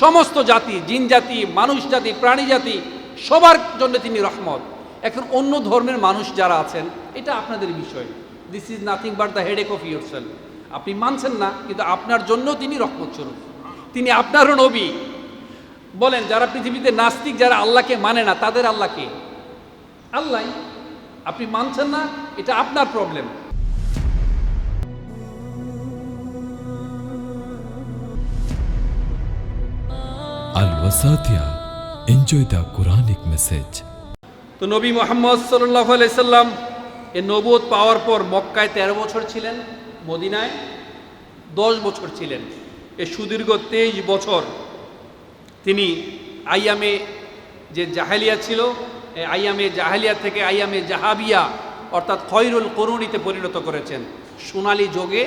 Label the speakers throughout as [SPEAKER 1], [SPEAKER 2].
[SPEAKER 1] সমস্ত জাতি, জিন জাতি, মানুষ জাতি, প্রাণী জাতি, সবার জন্য তিনি রহমত। এখন অন্য ধর্মের মানুষ যারা আছেন, এটা আপনাদের বিষয়। This is nothing but the headache of yourself আপনি মানছেন না, কিন্তু আপনার জন্য তিনি রহমত স্বরূপ তিনি আপনারও নবী। বলেন, যারা পৃথিবীতে নাস্তিক, যারা আল্লাহকে মানে না, তাদের আল্লাহকে আল্লাহ। আপনি মানছেন না, এটা আপনার problem
[SPEAKER 2] Al Wasatia. Enjoy the Quranic message.
[SPEAKER 1] তো নবী মোহাম্মদ সাল্লাহ সাল্লাম এ নবুয়ত পাওয়ার পর মক্কায় তেরো বছর ছিলেন, মদিনায় দশ বছর ছিলেন এ সুদীর্ঘ তেইশ বছর তিনি আইয়ামে যে জাহালিয়া ছিল আইয়ামে জাহালিয়া থেকে আইয়ামে জাহাবিয়া, অর্থাৎ খয়রুল করুণীতে পরিণত করেছেন সোনালী যোগে,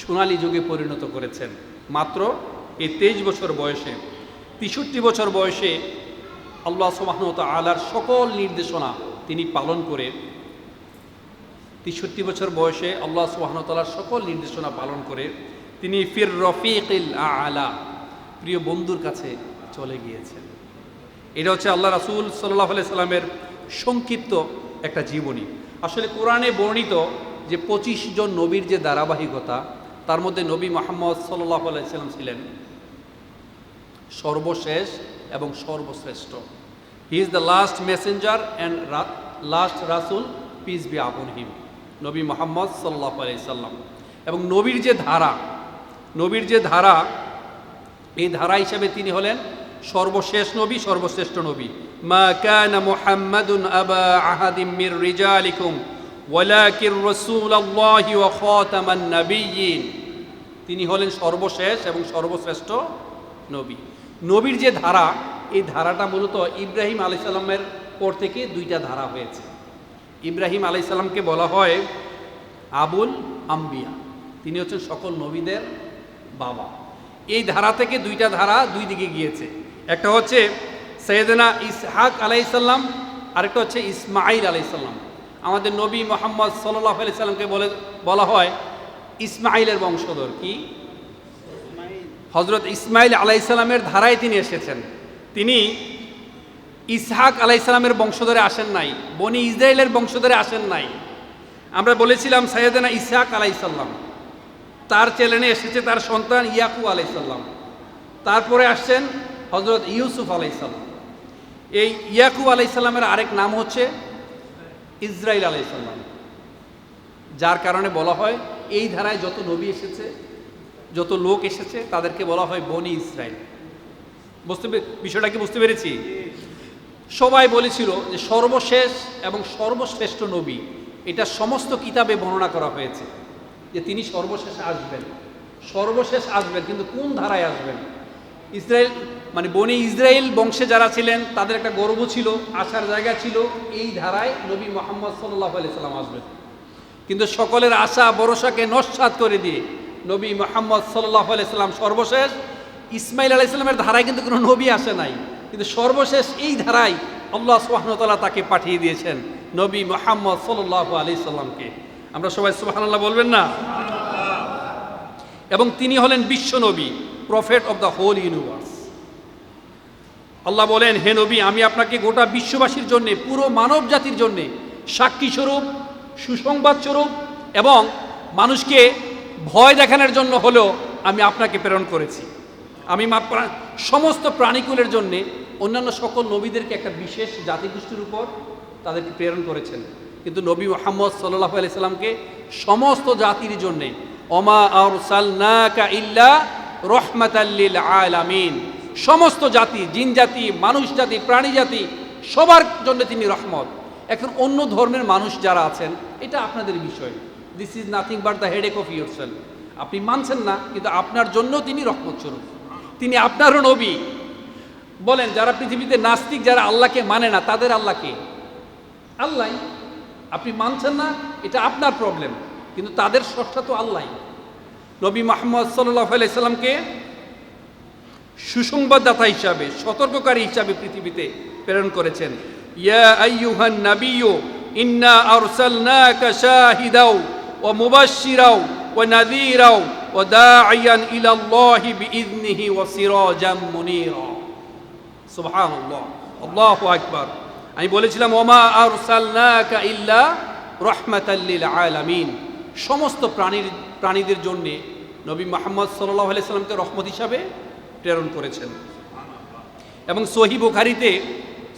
[SPEAKER 1] সোনালি যুগে পরিণত করেছেন মাত্র এই তেইশ বছর বয়সে তেষট্টি বছর বয়সে আল্লাহ সুবাহনত আলার সকল নির্দেশনা তিনি পালন করে তেষট্টি বছর বয়সে আল্লাহ সুবাহতালার সকল নির্দেশনা পালন করে তিনি ফির রফিকিল আলা, প্রিয় বন্ধুর কাছে চলে গিয়েছেন। এটা হচ্ছে আল্লাহ রাসুল সাল্লাহ সাল্লামের সংক্ষিপ্ত একটা জীবনী। আসলে কোরআনে বর্ণিত যে পঁচিশ জন নবীর যে ধারাবাহিকতা, তার মধ্যে নবী মোহাম্মদ সাল্লাহ সাল্লাম ছিলেন সর্বশেষ এবং সর্বশ্রেষ্ঠ। He is the last messenger and last রাসুল পিস বি আপন হিম নবী মোহাম্মদ সাল্লাহ সাল্লাম। এবং নবীর যে ধারা, নবীর যে ধারা, এই ধারা হিসাবে তিনি হলেন সর্বশেষ নবী, সর্বশ্রেষ্ঠ নবী। মা কানা মুহাম্মাদুন আবা আহাদিম মির রিজালিকুম, ওয়ালাকির রাসূলুল্লাহি ওয়া খাতামান নাবিয়্যিন। তিনি হলেন সর্বশেষ এবং সর্বশ্রেষ্ঠ নবী। নবীর যে ধারা, এই ধারাটা মূলত ইব্রাহিম আলাই সাল্লামের পর থেকে দুইটা ধারা হয়েছে। ইব্রাহিম আলাই সাল্লামকে বলা হয় আবুল আম্বিয়া, তিনি হচ্ছেন সকল নবীদের বাবা। এই ধারা থেকে দুইটা ধারা দুই দিকে গিয়েছে। একটা হচ্ছে সৈয়দনা ইসহাক আলাইসাল্লাম আরেকটা হচ্ছে ইসমাইল আলাইসাল্লাম আমাদের নবী মোহাম্মদ সাল্লাহ আলি সাল্লামকে বলে, বলা হয় ইসমাইলের বংশধর। কি? হজরত ইসমাইল আলাইসাল্লামের ধারায় তিনি এসেছেন। তিনি ইসহাক আলাইসাল্লামের বংশধরে আসেন নাই, বনি ইসরায়েলের বংশধরে আসেন নাই। আমরা বলেছিলাম সৈয়দনা ইসহাক আলাইসাল্লাম তার চ্যালেনে এসেছে তার সন্তান ইয়াকু আলাইসাল্লাম তারপরে আসছেন হজরত ইউসুফ আলাইসাল্লাম এই ইয়াকু আলাইসাল্লামের আরেক নাম হচ্ছে ইসরাইল আলাইসাল্লাম যার কারণে বলা হয় এই ধারায় যত নবী এসেছে যত লোক এসেছে, তাদেরকে বলা হয় বনি ইসরায়েল বুঝতে বিষয়টা কি বুঝতে পেরেছি? সবাই বলেছিল যে সর্বশেষ এবং সর্বশ্রেষ্ঠ নবী, এটা সমস্ত কিতাবে বর্ণনা করা হয়েছে, যে তিনি সর্বশেষ আসবেন। সর্বশেষ আসবেন, কিন্তু কোন ধারায় আসবেন? ইসরায়েল মানে বনি ইসরায়েল বংশে যারা ছিলেন, তাদের একটা গর্ব ছিল, আসার জায়গা ছিল, এই ধারায় নবী মোহাম্মদ সাল্লাহ আলি সাল্লাম আসবেন। কিন্তু সকলের আশা, ভরসাকে নস্বাত করে দিয়ে নবী মোহাম্মদ সাল্লাহ আলাইসাল্লাম সর্বশেষ। ইসমাইল আলাইসাল্লামের ধারায় কিন্তু কোনো নবী আসে নাই। কিন্তু সর্বশেষ এই ধারায় আল্লাহ সুবাহতাল্লাহ তাকে পাঠিয়ে দিয়েছেন নবী মোহাম্মদ সাল্লাহ আলি সাল্লামকে। আমরা সবাই সুবাহান্লাহ বলবেন না? এবং তিনি হলেন বিশ্ব নবী prophet of the whole universe আল্লাহ বলেন, হে নবী, আমি আপনাকে গোটা বিশ্ববাসীর জন্যে, পুরো মানব জাতির জন্যে সাক্ষী স্বরূপ, সুসংবাদ স্বরূপ এবং মানুষকে ভয় দেখানোর জন্য হলেও আমি আপনাকে প্রেরণ করেছি। আমি সমস্ত প্রাণীকুলের জন্যে অন্যান্য সকল নবীদেরকে একটা বিশেষ জাতিগোষ্ঠীর উপর তাদেরকে প্রেরণ করেছেন। কিন্তু নবী মোহাম্মদ সাল্লাহ আলি সাল্লামকে সমস্ত জাতির জন্যে অমা আর সাল্লাকা ইল্লা রহমাতাল্লিল আলামিন। সমস্ত জাতি, জিন জাতি, মানুষ জাতি, প্রাণী জাতি, সবার জন্য তিনি রহমত। এখন অন্য ধর্মের মানুষ যারা আছেন, এটা আপনাদের বিষয়। This is nothing but the headache of yourself আপনি মানছেন না, কিন্তু আপনার জন্য তিনি রহমত স্বরূপ তিনি আপনারও নবী। বলেন, যারা পৃথিবীতে নাস্তিক, যারা আল্লাহকে মানে না, তাদের আল্লাহকে আল্লাহ। আপনি মানছেন না, এটা আপনার প্রবলেম কিন্তু তাদের স্রষ্টা তো আল্লাহ। নবী মোহাম্মদ সাল্লাহ আলাইসাল্লামকে সুসংবাদদাতা হিসাবে, সতর্ককারী হিসাবে পৃথিবীতে প্রেরণ করেছেন। ইয়া আইয়ুহান নাবিয়্যু, ইন্না আরসালনাকা শাহিদাও। ওয়া মুবাশশিরাও ওয়া নাযীরাও وداعيا إلى الله بإذنه وسراجا منيرا سبحان الله الله أكبر আমি বলেছিলাম ওমা আরসালনাকা ইল্লা রহমাতাল লিল আলামিন সমস্ত প্রাণীর প্রাণীদের জন্যে নবী মোহাম্মদ সাল্লাল্লাহু আলাইহি সাল্লামকে রহমত হিসাবে প্রেরণ করেছেন এবং সহি বুখারিতে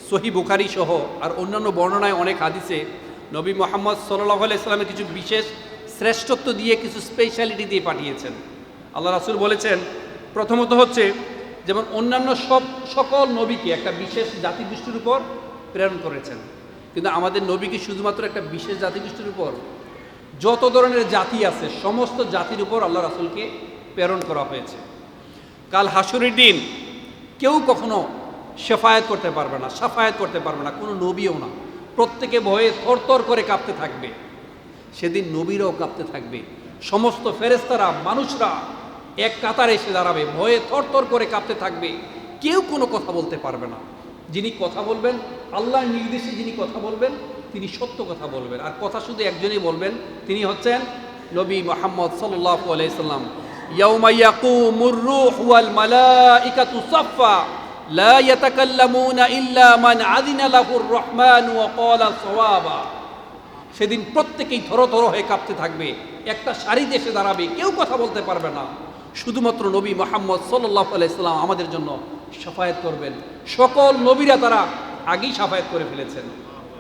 [SPEAKER 1] সহি বুখারি সহ আর অন্যান্য বর্ণনায় অনেক হাদিসে নবী মোহাম্মদ সাল্লাহ আলাইস্লামের কিছু বিশেষ শ্রেষ্ঠত্ব দিয়ে কিছু স্পেশালিটি দিয়ে পাঠিয়েছেন। আল্লাহ রাসুল বলেছেন, প্রথমত হচ্ছে যেমন অন্যান্য সব, সকল নবীকে একটা বিশেষ জাতিগোষ্ঠীর উপর প্রেরণ করেছেন। কিন্তু আমাদের নবীকে শুধুমাত্র একটা বিশেষ জাতিগোষ্ঠীর উপর? যত ধরনের জাতি আছে, সমস্ত জাতির উপর আল্লাহ রাসুলকে প্রেরণ করা হয়েছে। কাল হাসুরের দিন কেউ কখনো শেফায়াত করতে পারবে না, সাফায়াত করতে পারবে না, কোনো নবীও না। প্রত্যেকে ভয়ে থরথর করে কাঁপতে থাকবে। সেদিন নবীরাও কাঁপতে থাকবে। সমস্ত ফেরেস্তারা মানুষরা এক কাতারে এসে দাঁড়াবে, ভয়ে থরথর করে কাঁপতে থাকবে। কেউ কোনো কথা বলতে পারবে না। যিনি কথা বলবেন, আল্লাহর নির্দেশে যিনি কথা বলবেন, তিনি সত্য কথা বলবেন। আর কথা শুধু একজনেই বলবেন, তিনি হচ্ছেন নবী মোহাম্মদ সাল্লাম। ইয়াউমাইয়াকু মুররু হুয়াল মালাইকাতু সাফা লা ইয়াতাকাল্লামুনা ইল্লা মান আযিনা লাহুর রহমান ওয়া ক্বালা সাওয়াবা। সেদিন প্রত্যেকেই থর থর হয়ে কাঁপতে থাকবে। একটা সারি দেশে দাঁড়াবে, কেউ কথা বলতে পারবে না। শুধুমাত্র নবী মোহাম্মদ সাল্লাহ আলাইসাল্লাম আমাদের জন্য সাফায়াত করবেন। সকল নবীরা তারা আগেই সাফায়াত করে ফেলেছেন।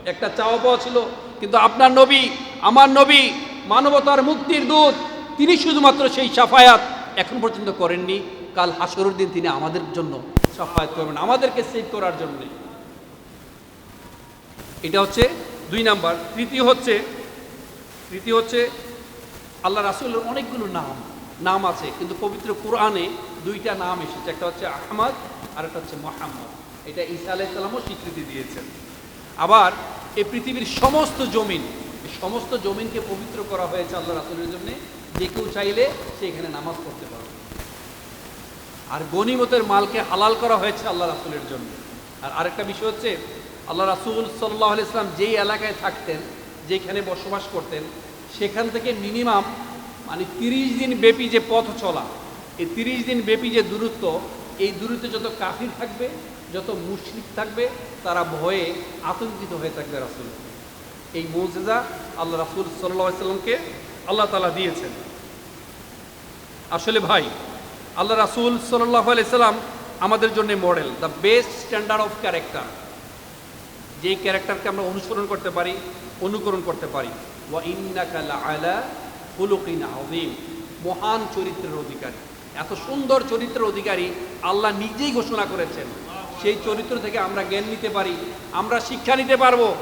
[SPEAKER 1] একটা চাওয়া পাওয়া ছিল, কিন্তু আপনার নবী, আমার নবী, মানবতার মুক্তির দূত, তিনি শুধুমাত্র সেই সাফায়াত এখন পর্যন্ত করেননি। কাল হাসরের দিন তিনি আমাদের জন্য সাফায়াত করবেন, আমাদেরকে সেভ করার জন্যে। এটা হচ্ছে দুই নাম্বার, তৃতীয় হচ্ছে তৃতীয় হচ্ছে আল্লাহ রাসুলের অনেকগুলো নাম নাম আছে, কিন্তু পবিত্র কোরআনে দুইটা নাম এসেছে, একটা হচ্ছে আহমদ আর একটা হচ্ছে মোহাম্মদ। এটা ঈসা আলাইসাল্লামও স্বীকৃতি দিয়েছেন। আবার এই পৃথিবীর সমস্ত জমিন সমস্ত জমিনকে পবিত্র করা হয়েছে আল্লাহ রাসুলের জন্য, যে কেউ চাইলে সে এখানে নামাজ পড়তে পারবে। আর গনিমতের মালকে হালাল করা হয়েছে আল্লাহ রাসুলের জন্য। আর আরেকটা বিষয় হচ্ছে আল্লাহ রাসুল সাল্লাহ ইসলাম যেই এলাকায় থাকতেন, যেখানে বসবাস করতেন, সেখান থেকে মিনিমাম মানে তিরিশ দিন ব্যাপী যে পথ চলা, এই তিরিশ দিন ব্যাপী যে দূরত্ব, এই দূরত্বে যত কাফির থাকবে, যত মুশরিক থাকবে, তারা ভয়ে আতঙ্কিত হয়ে থাকবে রাসুল। এই মৌজেজা আল্লাহ রাসুল সাল্লাহ সাল্লামকে আল্লাহ তালা দিয়েছেন। আসলে ভাই, আল্লাহ রাসুল সাল্লাহ আলাইসাল্লাম আমাদের জন্য model the best standard of character যেই ক্যারেক্টারকে আমরা অনুসরণ করতে পারি, অনুকরণ করতে পারি। ওয়া ইন্নাকা আলা মহান চরিত্রের অধিকারী। এত সুন্দর চরিত্রের অধিকারী আল্লাহ নিজেই ঘোষণা করেছেন। সেই চরিত্র থেকে আমরা জ্ঞান নিতে পারি, আমরা শিক্ষা নিতে পারব।